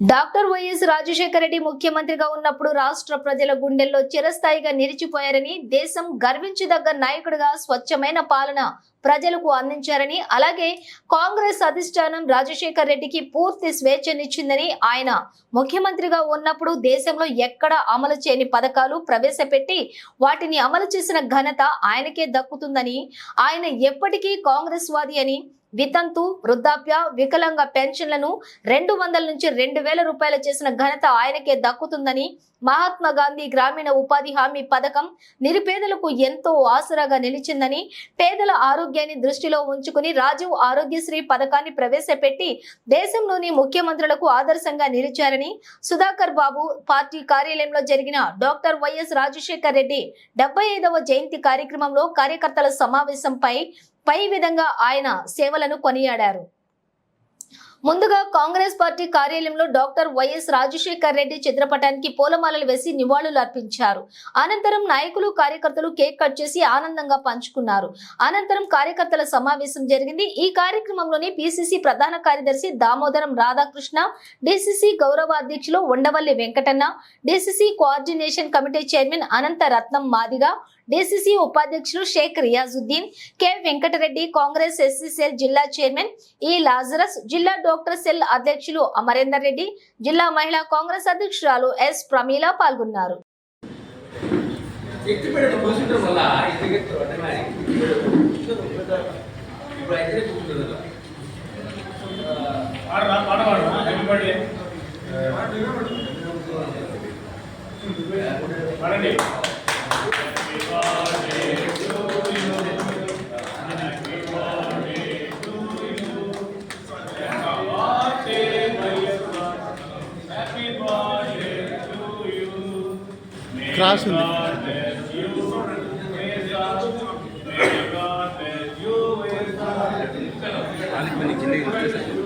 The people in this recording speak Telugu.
డాక్టర్ వైఎస్ రాజశేఖర రెడ్డి ముఖ్యమంత్రిగా ఉన్నప్పుడు రాష్ట్ర ప్రజల గుండెల్లో చిరస్థాయిగా నిలిచిపోయారని దేశం గర్వించదగ్గ నాయకుడిగా స్వచ్ఛమైన పాలన ప్రజలకు అందించారని అలాగే కాంగ్రెస్ అధిష్టానం రాజశేఖర్ రెడ్డికి పూర్తి స్వేచ్ఛనిచ్చిందని ఆయన ముఖ్యమంత్రిగా ఉన్నప్పుడు దేశంలో ఎక్కడ అమలు చేయని పథకాలు ప్రవేశపెట్టి వాటిని అమలు చేసిన ఘనత ఆయనకే దక్కుతుందని ఆయన ఎప్పటికీ కాంగ్రెస్ వాది అని వితంతు వృద్ధాప్య వికలాంగ పెన్షన్లను రెండు వందల నుంచి రెండు వేల రూపాయలు చేసిన ఘనత ఆయనకే దక్కుతుందని మహాత్మా గాంధీ గ్రామీణ ఉపాధి హామీ పథకం నిరుపేదలకు ఎంతో ఆసరాగా నిలిచిందని పేదల ఆరోగ్యాన్ని దృష్టిలో ఉంచుకుని రాజీవ్ ఆరోగ్యశ్రీ పథకాన్ని ప్రవేశపెట్టి దేశంలోని ముఖ్యమంత్రులకు ఆదర్శంగా నిలిచారని సుధాకర్ బాబు పార్టీ కార్యాలయంలో జరిగిన డాక్టర్ వైఎస్ రాజశేఖర్ రెడ్డి డెబ్బై ఐదవ జయంతి కార్యక్రమంలో కార్యకర్తల సమావేశంపై పై విధంగా ఆయన సేవలను కొనియాడారు. ముందుగా కాంగ్రెస్ పార్టీ కార్యాలయంలో డాక్టర్ వైఎస్ రాజశేఖర్ రెడ్డి చిత్రపటానికి పూలమాలలు వేసి నివాళులు అర్పించారు. అనంతరం నాయకులు కార్యకర్తలు కేక్ కట్ చేసి ఆనందంగా పంచుకున్నారు. అనంతరం కార్యకర్తల సమావేశం జరిగింది. ఈ కార్యక్రమంలోని పిసిసి ప్రధాన కార్యదర్శి దామోదరం రాధాకృష్ణ డిసిసి గౌరవ అధ్యక్షులు Undavalli Venkatanna DCC coordination committee chairman Anantha Ratnam Madiga DCC ఉపాధ్యక్షులు Sheikh Riyazuddin K. Venkatareddy Congress SC cell జిల్లా చైర్మన్ ఈ లాజరస్ జిల్లా డాక్టర్ సెల్ అధ్యక్షులు అమరేందర్ రెడ్డి జిల్లా మహిళా కాంగ్రెస్ అధ్యక్షురాలు ఎస్. ప్రమీల పాల్గొన్నారు. ఎత్తి క్రాస్ ఉంది వాళ్ళకి